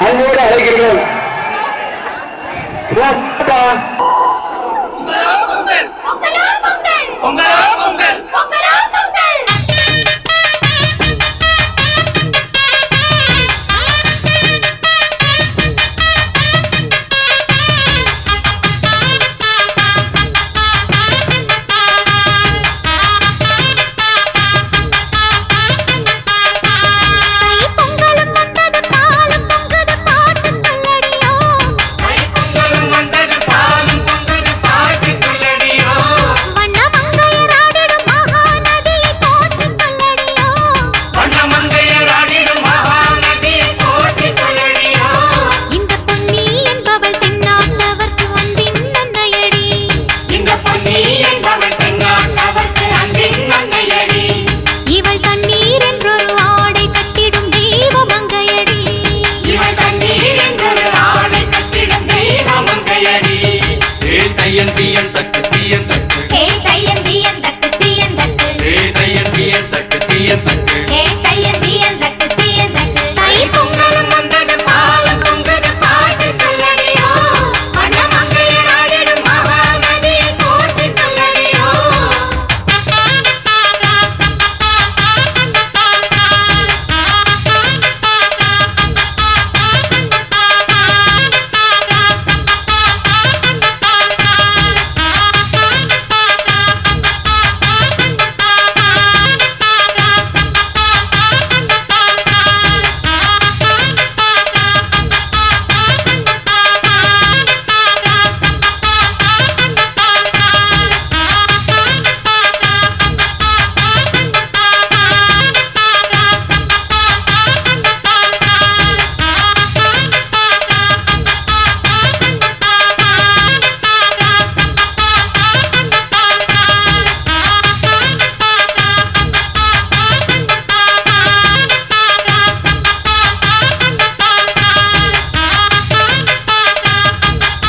அன்போடு அழைக்கிறோம் ஜெயந்தி என்ற